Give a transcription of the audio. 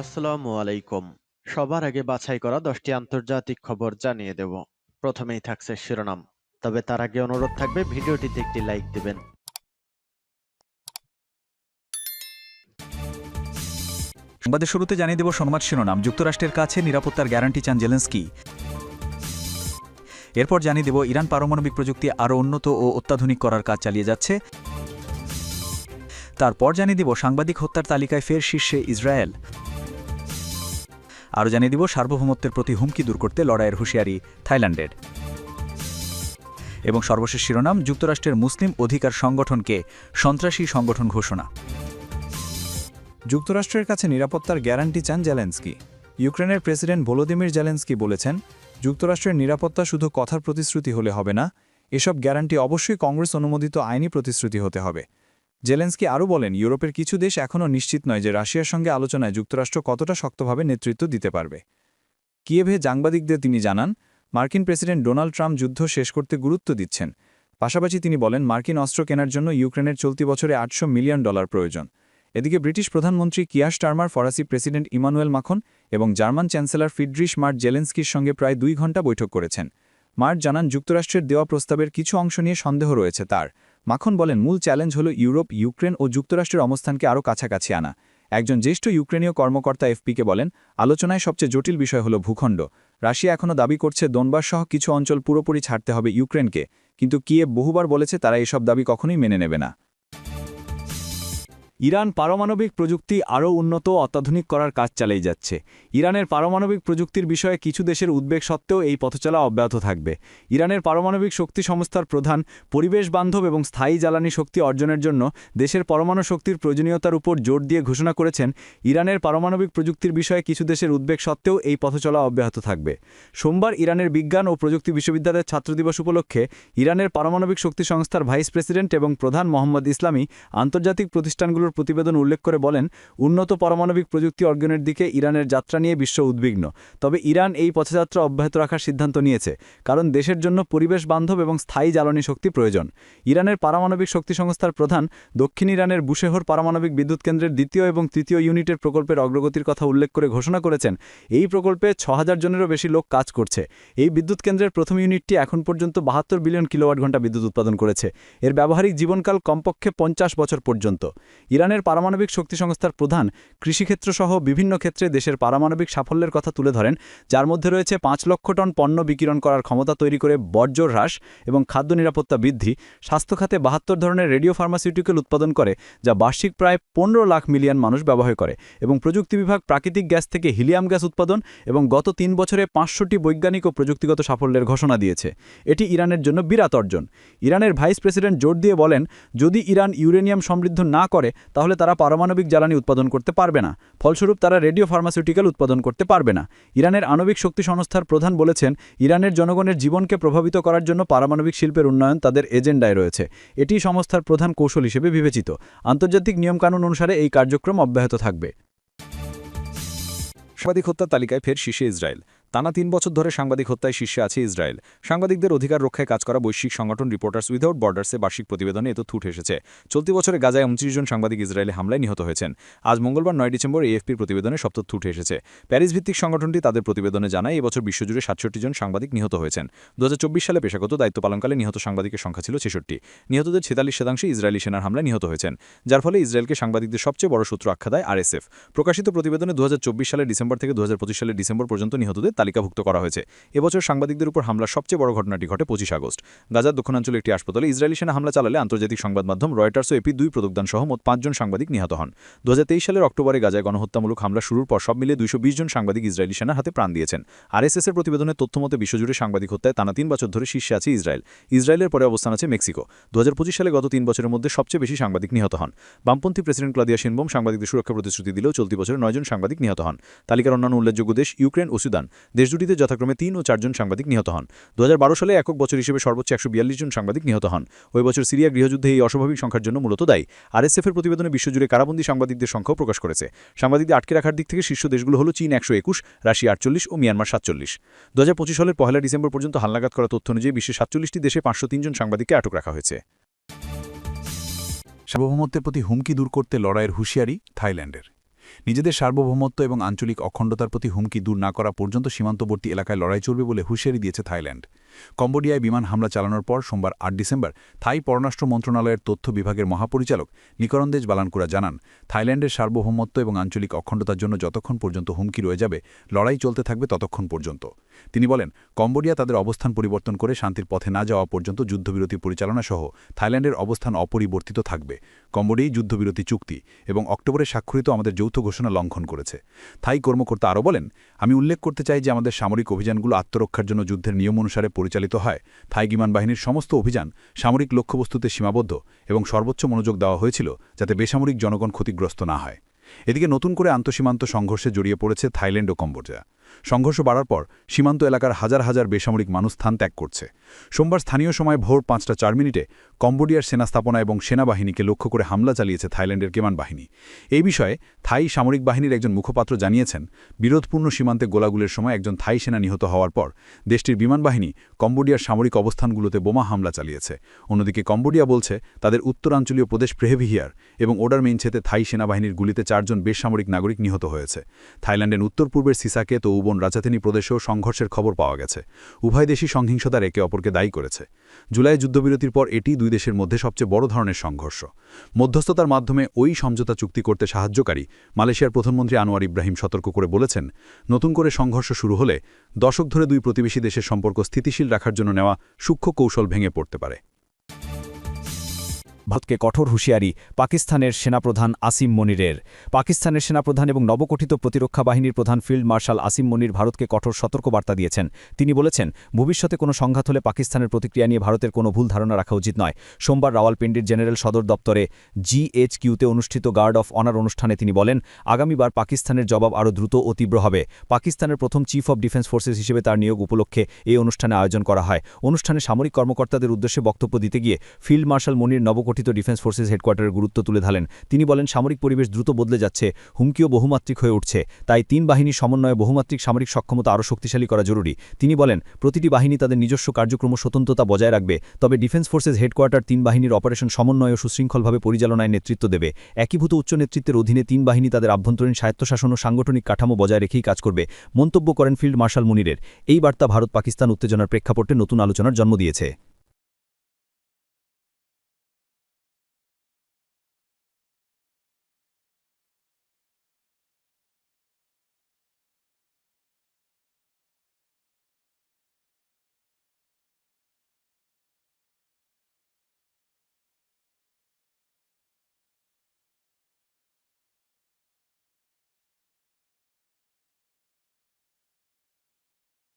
আসসালামু আলাইকুম। সবার আগে বাছাই করা দশটি আন্তর্জাতিক খবর জানিয়ে দেব। প্রথমেই থাকছে শিরোনাম। তবে তার আগে অনুরোধ থাকবে, ভিডিওটিতে একটি লাইক দিবেন। সংবাদের শুরুতে জানিয়ে দেব সংবাদ শিরোনাম। যুক্তরাষ্ট্রের কাছে নিরাপত্তার গ্যারান্টি চান জেলেন্সকি। এরপর জানিয়ে দেব, ইরান পারমাণবিক প্রযুক্তি আরও উন্নত ও অত্যাধুনিক করার কাজ চালিয়ে যাচ্ছে। তারপর জানিয়ে দিব, সাংবাদিক হত্যার তালিকায় ফের শীর্ষে ইসরায়েল। আরও জানিয়ে দিব, সার্বভৌমত্বের প্রতি হুমকি দূর করতে লড়াইয়ের হুঁশিয়ারি থাইল্যান্ডের। এবং সর্বশেষ শিরোনাম, যুক্তরাষ্ট্রের মুসলিম অধিকার সংগঠনকে সন্ত্রাসী সংগঠন ঘোষণা। যুক্তরাষ্ট্রের কাছে নিরাপত্তার গ্যারান্টি চান জেলেন্সকি। ইউক্রেনের প্রেসিডেন্ট ভলোদিমির জেলেন্সকি বলেছেন, যুক্তরাষ্ট্রের নিরাপত্তা শুধু কথার প্রতিশ্রুতি হলে হবে না, এসব গ্যারান্টি অবশ্যই কংগ্রেস অনুমোদিত আইনি প্রতিশ্রুতি হতে হবে। জেলেন্সকি আরও বলেন, ইউরোপের কিছু দেশ এখনও নিশ্চিত নয় যে রাশিয়ার সঙ্গে আলোচনায় যুক্তরাষ্ট্র কতটা শক্তভাবে নেতৃত্ব দিতে পারবে। কিয়েভে সাংবাদিকদের তিনি জানান, মার্কিন প্রেসিডেন্ট ডোনাল্ড ট্রাম্প যুদ্ধ শেষ করতে গুরুত্ব দিচ্ছেন। পাশাপাশি তিনি বলেন, মার্কিন অস্ত্র কেনার জন্য ইউক্রেনের চলতি বছরে আটশো মিলিয়ন ডলার প্রয়োজন। এদিকে ব্রিটিশ প্রধানমন্ত্রী কিয়াস টার্মার ফরাসি প্রেসিডেন্ট ইমানুয়েল মাখন এবং জার্মান চ্যান্সেলর ফিডরিশ মার্ট জেলেন্সকির সঙ্গে প্রায় দুই ঘণ্টা বৈঠক করেছেন। মার্ট জানান, যুক্তরাষ্ট্রের দেওয়া প্রস্তাবের কিছু অংশ নিয়ে সন্দেহ রয়েছে তার। মাখন বলেন, মূল চ্যালেঞ্জ হল ইউরোপ, ইউক্রেন ও যুক্তরাষ্ট্রের অবস্থানকে আরও কাছাকাছি আনা। একজন জ্যেষ্ঠ ইউক্রেনীয় কর্মকর্তা এফপিকে বলেন, আলোচনায় সবচেয়ে জটিল বিষয় হল ভূখণ্ড। রাশিয়া এখনও দাবি করছে, দোনবার সহ কিছু অঞ্চল পুরোপুরি ছাড়তে হবে ইউক্রেনকে, কিন্তু কিয়েভ বহুবার বলেছে, তারা এসব দাবি কখনোই মেনে নেবে না। ইরান পারমাণবিক প্রযুক্তি আরও উন্নত অত্যাধুনিক করার কাজ চালিয়ে যাচ্ছে। ইরানের পারমাণবিক প্রযুক্তির বিষয়ে কিছু দেশের উদ্বেগ সত্ত্বেও এই পথচলা অব্যাহত থাকবে। ইরানের পারমাণবিক শক্তি সংস্থার প্রধান পরিবেশ বান্ধব এবং স্থায়ী জ্বালানি শক্তি অর্জনের জন্য দেশের পরমাণু শক্তির প্রয়োজনীয়তার উপর জোর দিয়ে ঘোষণা করেছেন ইরানের পারমাণবিক প্রযুক্তির বিষয়ে কিছু দেশের উদ্বেগ সত্ত্বেও এই পথচলা অব্যাহত থাকবে। সোমবার ইরানের বিজ্ঞান ও প্রযুক্তি বিশ্ববিদ্যালয়ের ছাত্র দিবস উপলক্ষে ইরানের পারমাণবিক শক্তি সংস্থার ভাইস প্রেসিডেন্ট এবং প্রধান মোহাম্মদ ইসলামী আন্তর্জাতিক প্রতিষ্ঠানগুলোর প্রতিবেদন উল্লেখ করে বলেন, উন্নত পারমাণবিক প্রযুক্তি অর্জনের দিকে ইরানের যাত্রা নিয়ে বিশ্ব উদ্বিগ্ন। তবে ইরান এই পথযাত্রা অব্যাহত রাখার সিদ্ধান্ত নিয়েছে, কারণ দেশের জন্য পরিবেশ বান্ধব এবং স্থায়ী জ্বালানি শক্তি প্রয়োজন। ইরানের পারমাণবিক শক্তি সংস্থার প্রধান দক্ষিণ ইরানের বুশেহর পারমাণবিক বিদ্যুৎ কেন্দ্রের দ্বিতীয় এবং তৃতীয় ইউনিটের প্রকল্পের অগ্রগতির কথা উল্লেখ করে ঘোষণা করেছেন। এই প্রকল্পে ছ জনেরও বেশি লোক কাজ করছে। এই বিদ্যুৎ কেন্দ্রের প্রথম ইউনিটটি এখন পর্যন্ত বাহাত্তর বিলিয়ন কিলোওয়াট ঘণ্টা বিদ্যুৎ উৎপাদন করেছে। এর ব্যবহারিক জীবনকাল কমপক্ষে পঞ্চাশ বছর পর্যন্ত। ইরানের পারমাণবিক শক্তি সংস্থার প্রধান কৃষিক্ষেত্র সহ বিভিন্ন ক্ষেত্রে দেশের পারমাণবিক সাফল্যের কথা তুলে ধরেন, যার মধ্যে রয়েছে পাঁচ লক্ষ টন পণ্য বিকিরণ করার ক্ষমতা তৈরি করে বর্জ্য হ্রাস এবং খাদ্য নিরাপত্তা বৃদ্ধি, স্বাস্থ্য খাতে বাহাত্তর ধরনের রেডিও ফার্মাসিউটিক্যাল উৎপাদন করে, যা বার্ষিক প্রায় পনেরো লাখ মিলিয়ন মানুষ ব্যবহার করে এবং প্রযুক্তি বিভাগ প্রাকৃতিক গ্যাস থেকে হিলিয়াম গ্যাস উৎপাদন এবং গত তিন বছরে পাঁচশোটি বৈজ্ঞানিক ও প্রযুক্তিগত সাফল্যের ঘোষণা দিয়েছে। এটি ইরানের জন্য বিরাট অর্জন। ইরানের ভাইস প্রেসিডেন্ট জোর দিয়ে বলেন, যদি ইরান ইউরেনিয়াম সমৃদ্ধ না করে তাহলে তারা পারমাণবিক জ্বালানি উৎপাদন করতে পারবে না। ফলস্বরূপ তারা রেডিও ফার্মাসিউটিক্যাল উৎপাদন করতে পারবে না। ইরানের আণবিক শক্তি সংস্থার প্রধান বলেছেন, ইরানের জনগণের জীবনকে প্রভাবিত করার জন্য পারমাণবিক শিল্পের উন্নয়ন তাদের এজেন্ডায় রয়েছে। এটি সংস্থার প্রধান কৌশল হিসেবে বিবেচিত। আন্তর্জাতিক নিয়মকানুন অনুসারে এই কার্যক্রম অব্যাহত থাকবে। সাংবাদিক হত্যার তালিকায় ফের শীর্ষে ইসরায়েল। টানা তিন বছর ধরে সাংবাদিক হত্যায় শীর্ষে আছে ইসরায়েল। সাংবাদিকদের অধিকার রক্ষায় কাজ করা বৈশ্বিক সংগঠন রিপোর্টার্স উইদাউট বর্ডার্সে বার্ষিক প্রতিবেদনে এত থুট এসেছে। চলতি বছরে গাজায় উনত্রিশ জন সাংবাদিক ইসরায়েলে হামলায় নিহত হয়েছেন। আজ মঙ্গলবার নয় ডিসেম্বর এএফপির প্রতিবেদনে তথ্য উঠে এসেছে। প্যারিস ভিত্তিক সংগঠনটি তাদের প্রতিবেদনে জানায়, এবছর বিশ্বজুড়ে সাতষট্টি জন সাংবাদিক নিহত হয়েছেন। দু হাজার চব্বিশ সালে পেশাগত দায়িত্ব পালনকালে নিহত সাংবাদিকের সংখ্যা ছিল ছেষট্টি। নিহতদের ছেতাল্লিশ শতাংশে ইসরায়েলি সেনার হামলায় নিহত হয়েছেন। যার ফলে ইসরায়েলকে সাংবাদিকদের সবচেয়ে বড় শত্রু আখ্যা দেয় আরএসএফ। প্রকাশিত প্রতিবেদনে দু সালের ডিসেম্বর থেকে দু সালের ডিসেম্বর পর্যন্ত নিহতদের তালিকাভুক্ত করা হয়েছে। এবছর সাংবাদিকদের উপর হামলার সবচেয়ে বড় ঘটনাটি ঘটে পঁচিশ আগস্ট। গাজার দক্ষিণাঞ্চলে একটি হাসপাতালে ইসরায়েলি সেনা হামলা চালালে আন্তর্জাতিক সংবাদ মাধ্যম রয়টার্স ও এপি দুই প্রদোগদান সহ মোট পাঁচজন সাংবাদিক নিহত হন। দু হাজার তেইশ সালের অক্টোবরে গাজায় গণহত্যামূলক হামলা শুরুর পর সব মিলিয়ে দুইশো জন সাংবাদিক ইসরায়েলি সেনার হাতে প্রাণ দিয়েছেন। আরএসএসের প্রতিবেদনের তথ্যমতে বিশ্বজুড়ে সাংবাদিক হত্যায় টানা তিন বছর ধরে শীর্ষে আছে ইসরায়েল। ইসরায়েলের পরে অবস্থান আছে মেক্সিকো। দু হাজার পঁচিশ সালে গত তিন বছরের মধ্যে সবচেয়ে বেশি সাংবাদিক নিহত হন। বামপন্থী প্রেসিডেন্ট ক্লাদিয়া সিনবোম সাংবাদিকদের সুরক্ষা প্রতিশ্রুতি দিলেও চলতি বছরে নয়জন সাংবাদিক নিহত হন। তালিকার অন্যান্য উল্লেখযোগ্য দেশ ইউক্রেন ও সুদান। দেশ দুটিতে যথাক্রমে তিন ও চারজন সাংবাদিক নিহত হন। দু হাজার বারো সালে একক বছর হিসেবে সর্বোচ্চ একশ বিয়াল্লিশ জন সাংবাদিক নিহত হন। ওই বছর সিরিয়া গৃহযুদ্ধে এই অস্বাভাবিক সংখ্যার জন্য মূলত দায়ী। আরএসএফের প্রতিবেদনে বিশ্বজুড়ে কারাবন্দী সাংবাদিকদের সংখ্যাও প্রকাশ করেছে। সাংবাদিকদের আটকে রাখার দিক থেকে শীর্ষ দেশগুলো হল চীন একশো একুশ, রাশিয়া আটচল্লিশ ও মিয়ানমার সাতচল্লিশ। দু হাজার সালের পহেলা ডিসেম্বর পর্যন্ত হালনাগাদ করা তথ্য অনুযায়ী বিশ্বের সাতচল্লিশটি দেশে পাঁচশো জন সাংবাদিককে আটক রাখা হয়েছে। সার্বভৌমত্বের প্রতি হুমকি দূর করতে লড়াইয়ের হুঁশিয়ারি থাইল্যান্ডের। নিজেদের সার্বভৌমত্ব এবং আঞ্চলিক অখণ্ডতার প্রতি হুমকি দূর না করা পর্যন্ত সীমান্তবর্তী এলাকায় লড়াই চলবে বলে হুঁশিয়ারি দিয়েছে থাইল্যান্ড। কম্বোডিয়ায় বিমান হামলা চালানোর পর সোমবার আট ডিসেম্বর থাই পররাষ্ট্র মন্ত্রণালয়ের তথ্য বিভাগের মহাপরিচালক নিকরন্দেজ বালানকুরা জানান, থাইল্যান্ডের সার্বভৌমত্ব এবং আঞ্চলিক অখণ্ডতার জন্য যতক্ষণ পর্যন্ত হুমকি রয়ে যাবে, লড়াই চলতে থাকবে ততক্ষণ পর্যন্ত। তিনি বলেন, কম্বোডিয়া তাদের অবস্থান পরিবর্তন করে শান্তির পথে না যাওয়া পর্যন্ত যুদ্ধবিরতি পরিচালনা সহ থাইল্যান্ডের অবস্থান অপরিবর্তিত থাকবে। কম্বোডিয়াই যুদ্ধবিরতি চুক্তি এবং অক্টোবরে স্বাক্ষরিত আমাদের যৌথ ঘোষণা লঙ্ঘন করেছে। থাই কর্মকর্তা আরও বলেন, আমি উল্লেখ করতে চাই যে আমাদের সামরিক অভিযানগুলো আত্মরক্ষার জন্য যুদ্ধের নিয়ম অনুসারে পরিচালিত হয়। থাই বিমান বাহিনীর সমস্ত অভিযান সামরিক লক্ষ্যবস্তুতে সীমাবদ্ধ এবং সর্বোচ্চ মনোযোগ দেওয়া হয়েছিল যাতে বেসামরিক জনগণ ক্ষতিগ্রস্ত না হয়। এদিকে নতুন করে আন্তঃসীমান্ত সংঘর্ষে জড়িয়ে পড়েছে থাইল্যান্ড ও কম্বোডিয়া। সংঘর্ষ বাড়ার পর সীমান্ত এলাকার হাজার হাজার বেসামরিক মানুষ স্থান ত্যাগ করছে। সোমবার স্থানীয় সময় ভোর পাঁচটা চার মিনিটে কম্বোডিয়ার সেনা স্থাপনা এবং সেনাবাহিনীকে লক্ষ্য করে হামলা চালিয়েছে থাইল্যান্ডের বিমান বাহিনী। এই বিষয়ে থাই সামরিক বাহিনীর একজন মুখপাত্র জানিয়েছেন, বিরোধপূর্ণ সীমান্তে গোলাগুলের সময় একজন থাই সেনা নিহত হওয়ার পর দেশটির বিমান বাহিনী কম্বোডিয়ার সামরিক অবস্থানগুলোতে বোমা হামলা চালিয়েছে। অন্যদিকে কম্বোডিয়া বলছে, তাদের উত্তরাঞ্চলীয় প্রদেশ প্রেহেভিহিয়ার এবং ওডার মেইনছেতে থাই সেনাবাহিনীর গুলিতে চারজন বেসামরিক নাগরিক নিহত হয়েছে। থাইল্যান্ডের উত্তর পূর্বের সিসাকেত ও উবন রাজাতেনি প্রদেশেও সংঘর্ষের খবর পাওয়া গেছে। উভয় দেশই সংহিংসতার একে অপরকে দায়ী করেছে। জুলাই যুদ্ধবিরতির পর এটি দুই দেশের মধ্যে সবচেয়ে বড় ধরনের সংঘর্ষ। মধ্যস্থতার মাধ্যমে ওই সমঝোতা চুক্তি করতে সাহায্যকারী মালয়েশিয়ার প্রধানমন্ত্রী আনোয়ার ইব্রাহিম সতর্ক করে বলেছেন, নতুন করে সংঘর্ষ শুরু হলে দশক ধরে দুই প্রতিবেশী দেশের সম্পর্ক স্থিতিশীল রাখার জন্য নেওয়া সূক্ষ্ম কৌশল ভেঙে পড়তে পারে। ভারতকে কঠোর হুঁশিয়ারি পাকিস্তানের সেনাপ্রধান আসিম মনিরের। পাকিস্তানের সেনাপ্রধান এবং নবগঠিত প্রতিরক্ষা বাহিনীর প্রধান ফিল্ড মার্শাল আসিম মনির ভারতকে কঠোর সতর্কবার্তা দিয়েছেন। তিনি বলেছেন, ভবিষ্যতে কোনো সংঘাত হলে পাকিস্তানের প্রতিক্রিয়া নিয়ে ভারতের কোনো ভুল ধারণা রাখা উচিত নয়। সোমবার রাওয়ালপিন্ডির জেনারেল সদর দপ্তরে জিএইচকিউতে অনুষ্ঠিত গার্ড অফ অনার অনুষ্ঠানে তিনি বলেন, আগামীবার পাকিস্তানের জবাব আরও দ্রুত ও তীব্র হবে। পাকিস্তানের প্রথম চিফ অব ডিফেন্স ফোর্সেস হিসেবে তার নিয়োগ উপলক্ষে এই অনুষ্ঠানে আয়োজন করা হয়। অনুষ্ঠানে সামরিক কর্মকর্তাদের উদ্দেশ্যে বক্তব্য দিতে গিয়ে ফিল্ড মার্শাল মনির নবগঠিত ডিফেন্স ফোর্সেস হেডকোয়ার্টারের গুরুত্ব তুলে ধরেন। তিনি বলেন, সামরিক পরিবেশ দ্রুত বদলে যাচ্ছে, হুমকিও বহুমাত্রিক হয়ে উঠছে। তাই তিন বাহিনীর সমন্বয়ে বহুমাত্রিক সামরিক সক্ষমতা আরও শক্তিশালী করা জরুরি। তিনি বলেন, প্রতিটি বাহিনী তাদের নিজস্ব কার্যক্রম স্বতন্ত্রতা বজায় রাখবে, তবে ডিফেন্স ফোর্সেস হেডকোয়ার্টার তিন বাহিনীর অপারেশন সমন্বয় ও সুশৃঙ্খলভাবে পরিচালনায় নেতৃত্ব দেবে। একীভূত উচ্চ নেতৃত্বের অধীনে তিন বাহিনী তাদের আভ্যন্তরীণ স্বায়ত্তশাসন ও সাংগঠনিক কাঠামো বজায় রেখেই কাজ করবে, মন্তব্য করেন ফিল্ড মার্শাল মুনিরের। এই বার্তা ভারত পাকিস্তান উত্তেজনার প্রেক্ষাপটে নতুন আলোচনার জন্ম দিয়েছে।